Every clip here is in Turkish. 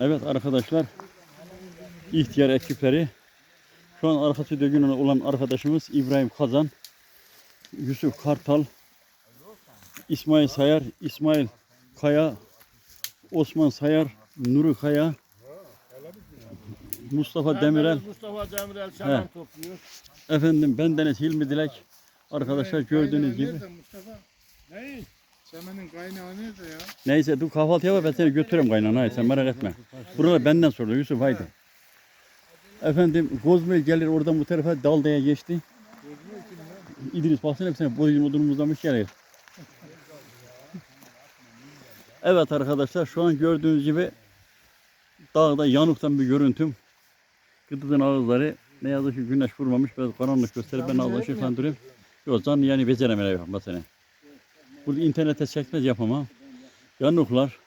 Evet arkadaşlar. ihtiyar ekipleri. Şu an arkası dögün olan arkadaşımız İbrahim Kazan. Yusuf Kartal. İsmail Sayar. İsmail Kaya. Osman Sayar. Nuri Kaya. Mustafa Demirel. Mustafa Demirel selam He. topluyor. Efendim bendeniz Hilmi Dilek. Arkadaşlar gördüğünüz gibi. Mustafa? Neyi? Semenin kaynağı nerede ya? Neyse dur kahvaltıya var ben seni götürürüm kaynana hayır sen merak etme. Buralar benden sordu Yusuf haydi. Efendim Gozmel gelir oradan bu tarafa Dalda'ya geçti. İdris baksana bir sene boyun odunum uzamış gelir. Evet arkadaşlar şu an gördüğünüz gibi dağda yanıktan bir görüntüm. Gıdıdın ağızları ne yazık ki güneş vurmamış biraz karanlık gösterip ben Allah şifan durayım. Yok canlı yani beceremiyorum ben seni. Burada internete çekmez yapamam. Yanıklar.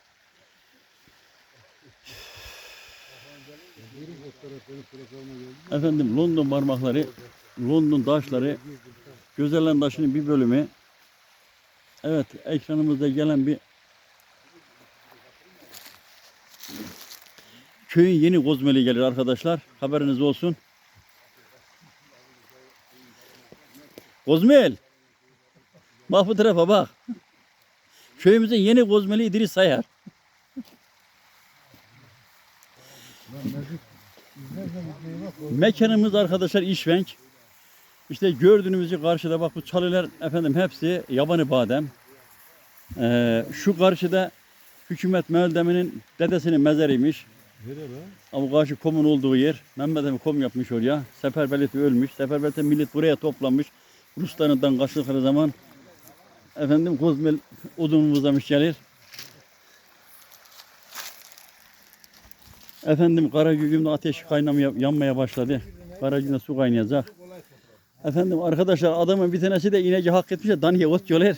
Efendim London parmakları, London taşları, Gözelen taşının bir bölümü. Evet ekranımızda gelen bir köyün yeni kozmeli gelir arkadaşlar. Haberiniz olsun. Kozmel. Bak bu tarafa bak. Köyümüzün yeni kozmeli İdris Sayar. Mekanımız arkadaşlar İşvenk. İşte gördüğünüz karşıda bak bu çalılar efendim hepsi yabani badem. Ee, şu karşıda hükümet Meldemi'nin dedesinin mezarıymış. Ama karşı komun olduğu yer. Mehmet Emin kom yapmış oraya. Seferberlikte ölmüş. Seferberlikte millet buraya toplanmış. Ruslarından kaçtıkları zaman efendim kozmel odun uzamış gelir. Efendim Karagüm'de ateş kaynamaya, yanmaya başladı. Karagüm'de su kaynayacak. Efendim arkadaşlar adamın bir tanesi de inece hak etmiş de Daniye ot diyorlar.